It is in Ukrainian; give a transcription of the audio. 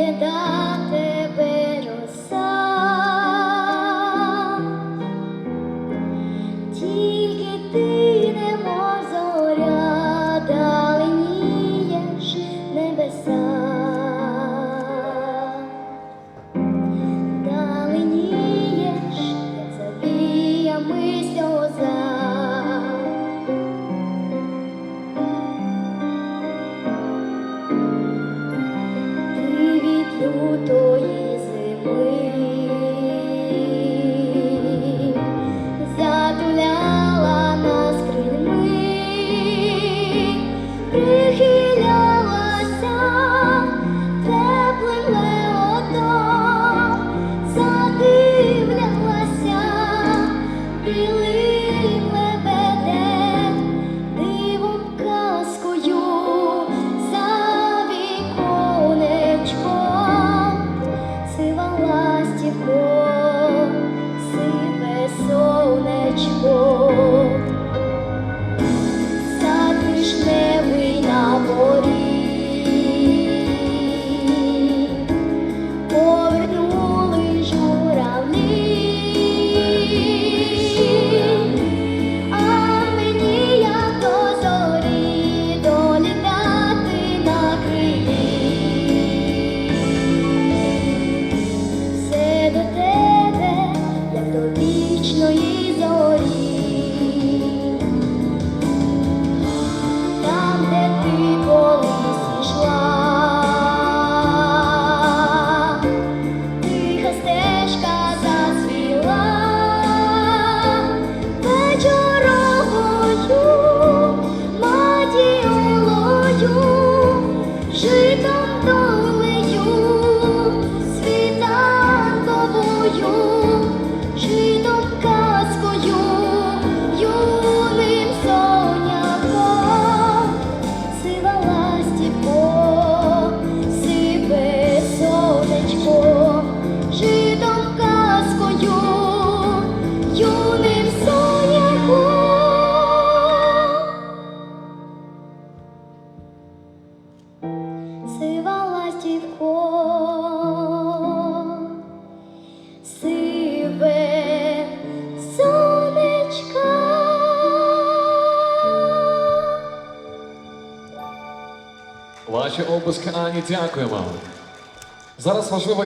кида тебе роса, тільки ти немов зоря, даленієш небеса, даленієш, це віями сльоза. лютої зими. Senhor. ваші обласки Ані дякуємо. Зараз важливо.